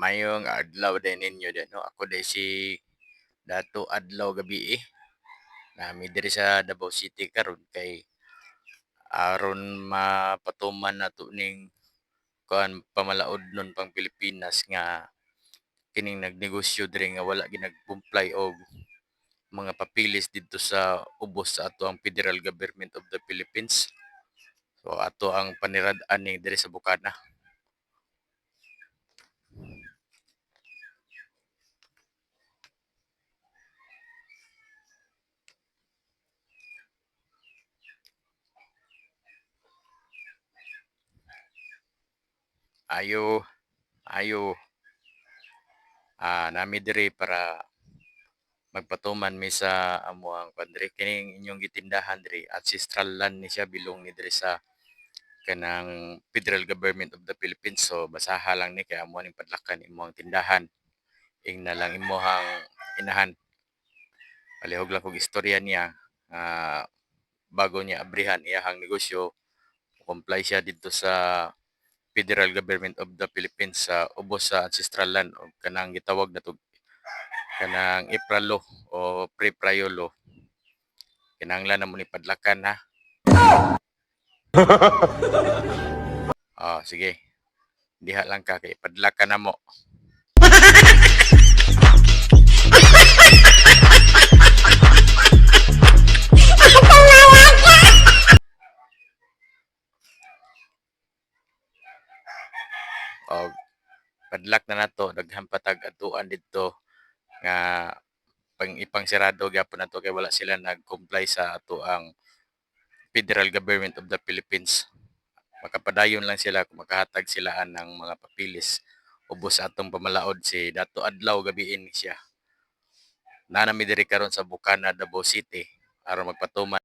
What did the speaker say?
Mayong adlaw din ninyo din no. Ako din si Dato Adlaw gabi eh. Nami diri sa Davao City karon kay aron mapatuman nato ning kuan pamalaod nun pang Pilipinas nga kining nagnegosyo diri nga wala ginag-comply og mga papilis didto sa ubos sa ato ang Federal Government of the Philippines. So ato ang panirad-an ni diri sa Bukana. Ayo, ayo. Ah, nami diri para magpatuman mi sa amuang kuan diri kining inyong gitindahan diri ancestral land ni siya bilong ni diri sa kanang Federal Government of the Philippines. So basaha lang ni kay amo ning padlakan imong tindahan. Ing na lang imong inahan. Palihog lang kog istorya niya nga bago niya abrihan iyahang negosyo comply siya dito sa Federal Government of the Philippines sa ubos sa ancestral land o kanang gitawag nato kanang IPRA law o pre-prio law. Kinahanglan namo ni padlakan ha. Oh, sige. Diha lang ka kay padlakan namo. Og padlak na nato daghang patag atuan didto nga pang ipang sirado gyapon nato kay wala sila nag-comply sa ato ang Federal Government of the Philippines. Makapadayon lang sila kung makahatag silaan ng mga papilis ubos atong pamalaod si Dato Adlaw gabiin siya. Nanami diri karon sa Bukana, Davao City aron magpatuman